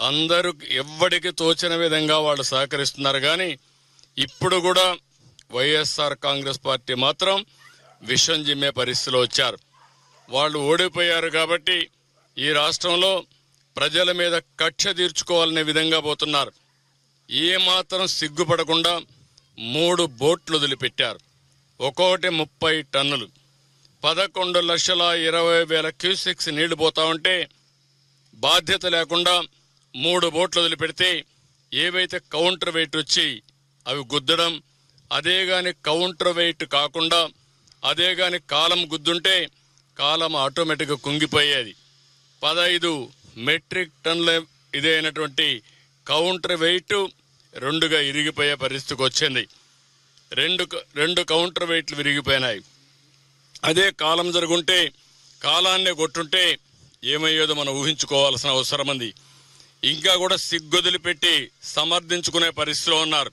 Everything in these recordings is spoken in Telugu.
అందరూ ఎవ్వడికి తోచిన విధంగా వాళ్ళు సహకరిస్తున్నారు. కానీ ఇప్పుడు కూడా వైఎస్ఆర్ కాంగ్రెస్ పార్టీ మాత్రం విషం జిమ్మే పరిస్థితిలో వచ్చారు. వాళ్ళు ఓడిపోయారు కాబట్టి ఈ రాష్ట్రంలో ప్రజల మీద కక్ష తీర్చుకోవాలనే విధంగా పోతున్నారు. ఏమాత్రం సిగ్గుపడకుండా మూడు బోట్లు వదిలిపెట్టారు. ఒక్కొక్కటి ముప్పై టన్నులు. పదకొండు లక్షల ఇరవై వేల క్యూసెక్స్ నీళ్ళు పోతా ఉంటే బాధ్యత లేకుండా మూడు బోట్లు వదిలిపెడితే ఏవైతే కౌంటర్ వెయిట్ వచ్చి అవి గుద్దడం అదే కాని కౌంటర్ వెయిట్ కాకుండా అదే కాని కాలం గుద్దుంటే కాలం ఆటోమేటిక్గా కుంగిపోయేది. పదహైదు మెట్రిక్ టన్ల ఇదైనటువంటి కౌంటర్ వెయిట్ రెండుగా ఇరిగిపోయే పరిస్థితికి వచ్చింది. రెండు రెండు కౌంటర్ వెయిట్లు విరిగిపోయినాయి. అదే కాలం జరుగుంటే కాలాన్నే కొట్టుంటే ఏమయ్యేదో మనం ఊహించుకోవాల్సిన అవసరం ఉంది. ఇంకా కూడా సిగ్గొదిలిపెట్టి సమర్థించుకునే పరిస్థితిలో ఉన్నారు.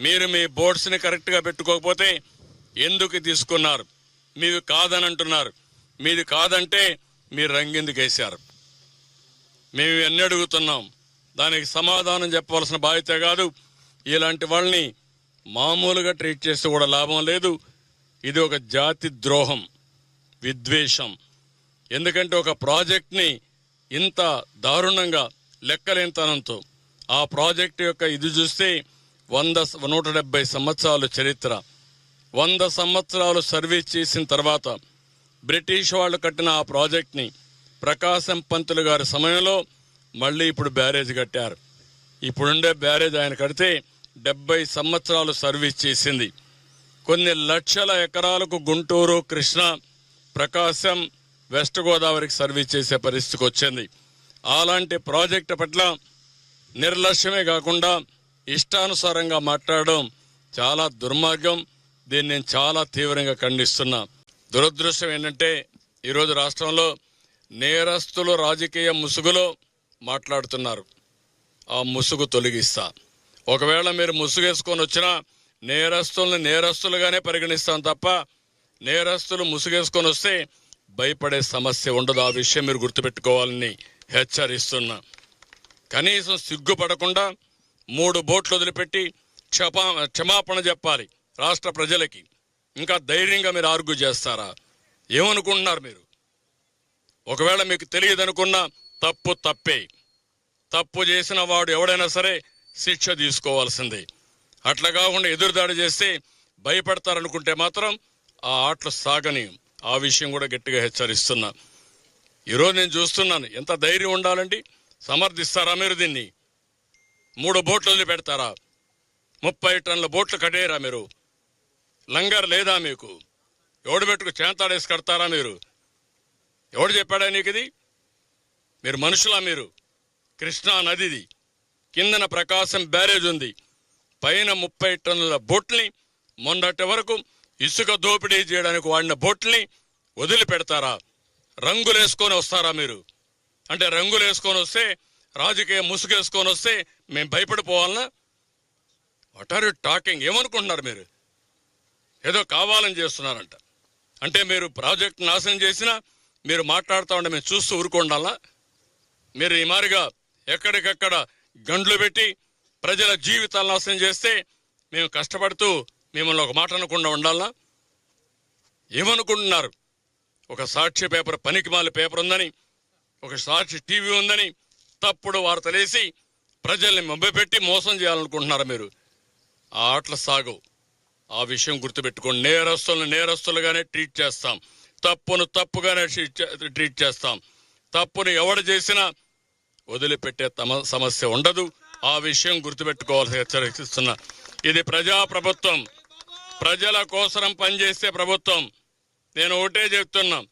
మీరు మీ బోర్డ్స్ని కరెక్ట్గా పెట్టుకోకపోతే ఎందుకు తీసుకున్నారు? మీవి కాదని అంటున్నారు మీది కాదంటే మీరు రంగెందుకు వేశారు మేము ఎన్ని అడుగుతున్నాం. దానికి సమాధానం చెప్పవలసిన బాధ్యత కాదు. ఇలాంటి వాళ్ళని మామూలుగా ట్రీట్ చేస్తే కూడా లాభం లేదు. ఇది ఒక జాతి ద్రోహం విద్వేషం. ఎందుకంటే ఒక ప్రాజెక్ట్ని ఇంత దారుణంగా లెక్కలేనితనంతో ఆ ప్రాజెక్ట్ యొక్క ఇది చూస్తే వంద నూట డెబ్బై సంవత్సరాలు చరిత్ర. వంద సంవత్సరాలు సర్వీస్ చేసిన తర్వాత బ్రిటిష్ వాళ్ళు కట్టిన ఆ ప్రాజెక్ట్ని ప్రకాశం పంతులు గారి సమయంలో మళ్ళీ ఇప్పుడు బ్యారేజ్ కట్టారు. ఇప్పుడుండే బ్యారేజ్ ఆయన కడితే డెబ్బై సంవత్సరాలు సర్వీస్ చేసింది. కొన్ని లక్షల ఎకరాలకు గుంటూరు కృష్ణ ప్రకాశం వెస్ట్ గోదావరికి సర్వీస్ చేసే పరిస్థితికి వచ్చింది. అలాంటి ప్రాజెక్టు పట్ల నిర్లక్ష్యమే కాకుండా ఇష్టానుసారంగా మాట్లాడడం చాలా దుర్మార్గం. దీన్ని నేను చాలా తీవ్రంగా ఖండిస్తున్నా. దురదృష్టం ఏంటంటే ఈరోజు రాష్ట్రంలో నేరస్తులు రాజకీయ ముసుగులో మాట్లాడుతున్నారు. ఆ ముసుగు తొలగిస్తా. ఒకవేళ మీరు ముసుగేసుకొని వచ్చినా నేరస్తుల్ని నేరస్తులుగానే పరిగణిస్తాం తప్ప నేరస్తులు ముసుగేసుకొని వస్తే భయపడే సమస్య ఉండదు. ఆ విషయం మీరు గుర్తుపెట్టుకోవాలని హెచ్చరిస్తున్నా. కనీసం సిగ్గుపడకుండా మూడు బోట్లు వదిలిపెట్టి క్షపా క్షమాపణ చెప్పాలి రాష్ట్ర ప్రజలకి. ఇంకా ధైర్యంగా మీరు ఆర్గ్యూ చేస్తారా? ఏమనుకుంటున్నారు మీరు? ఒకవేళ మీకు తెలియదు అనుకున్నా తప్పు తప్పే. తప్పు చేసిన వాడు ఎవడైనా సరే శిక్ష తీసుకోవాల్సిందే. అట్లా కాకుండా ఎదురుదాడి చేస్తే భయపడతారనుకుంటే మాత్రం ఆ ఆటలు సాగని ఆ విషయం కూడా గట్టిగా హెచ్చరిస్తున్నా. ఈరోజు నేను చూస్తున్నాను. ఎంత ధైర్యం ఉండాలండి? సమర్థిస్తారా మీరు దీన్ని? మూడు బోట్లు పెడతారా ముప్పై టన్నుల బోట్లు కట్టేయరా మీరు? లంగర్ లేదా మీకు? ఎవడు పెట్టుకు చేంతాడేసి కడతారా మీరు? ఎవడు చెప్పాడా నీకు ఇది? మీరు మనుషులా మీరు. కృష్ణా నదిది. కిందన ప్రకాశం బ్యారేజ్ ఉంది. పైన ముప్పై టన్నుల బోట్ని మొన్నటి వరకు ఇసుక దోపిడీ చేయడానికి వాడిన బోట్ని వదిలిపెడతారా? రంగులేసుకొని వస్తారా మీరు? అంటే రంగులు వేసుకొని వస్తే రాజకీయ ముసుగేసుకొని వస్తే మేము భయపడిపోవాలనా? వాట్ ఆర్ యూ టాకింగ్ ఏమనుకుంటున్నారు మీరు? ఏదో కావాలని చేస్తున్నారంట. అంటే మీరు ప్రాజెక్ట్ నాశనం చేసినా మీరు మాట్లాడుతూ ఉంటే మేము చూస్తూ ఊరుకుండాలా? మీరు ఈ మారిగా ఎక్కడికక్కడ గండ్లు పెట్టి ప్రజల జీవితాలు నాశనం చేస్తే మేము కష్టపడుతూ మిమ్మల్ని ఒక మాట అనకుండా ఉండాలా? ఏమనుకుంటున్నారు? ఒక సాక్షి పేపర్ పనికిమాల పేపర్ ఉందని ఒక సాక్షి టీవీ ఉందని తప్పుడు వార్తలేసి ప్రజల్ని మభ్యపెట్టి మోసం చేయాలనుకుంటున్నారు మీరు? ఆ ఆటల సాగు ఆ విషయం గుర్తుపెట్టుకోండి. నేరస్తులను నేరస్తులుగానే ట్రీట్ చేస్తాం. తప్పును తప్పుగానే ట్రీట్ చేస్తాం. తప్పును ఎవడు చేసినా వదిలిపెట్టే తమ సమస్య ఉండదు. ఆ విషయం గుర్తుపెట్టుకోవాల్సి హెచ్చరిస్తున్నా. ఇది ప్రజా ప్రభుత్వం ప్రజల కోసరం పనిచేసే ప్రభుత్వం. నేను ఒకటే చెప్తున్నా.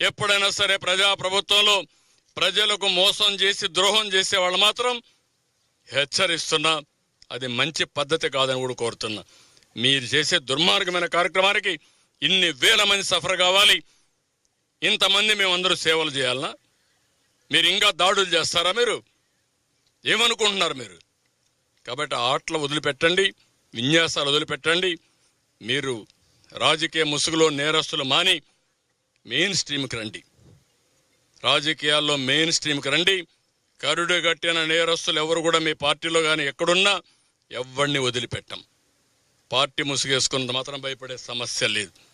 ఎప్పుడైనా సరే ప్రజా ప్రభుత్వంలో ప్రజలకు మోసం చేసి ద్రోహం చేసే వాళ్ళు మాత్రం హెచ్చరిస్తున్నా. అది మంచి పద్ధతి కాదని కూడా కోరుతున్నా. మీరు చేసే దుర్మార్గమైన కార్యక్రమానికి ఇన్ని వేల మంది సఫర్ కావాలి. ఇంతమంది మేమందరూ సేవలు చేయాలనా? మీరు ఇంకా దాడులు చేస్తారా మీరు? ఏమనుకుంటున్నారు మీరు? కాబట్టి ఆటలు వదిలిపెట్టండి. విన్యాసాలు వదిలిపెట్టండి. మీరు రాజకీయ ముసుగులో నేరస్తులు మాని మెయిన్ స్ట్రీమ్కి రండి. రాజకీయాల్లో మెయిన్ స్ట్రీమ్కి రండి. కరుడు కట్టిన నేరస్తులు ఎవరు కూడా మీ పార్టీలో కానీ ఎక్కడున్నా ఎవరిని వదిలిపెట్టం. పార్టీ ముసుగేసుకున్నంత మాత్రం భయపడే సమస్య లేదు.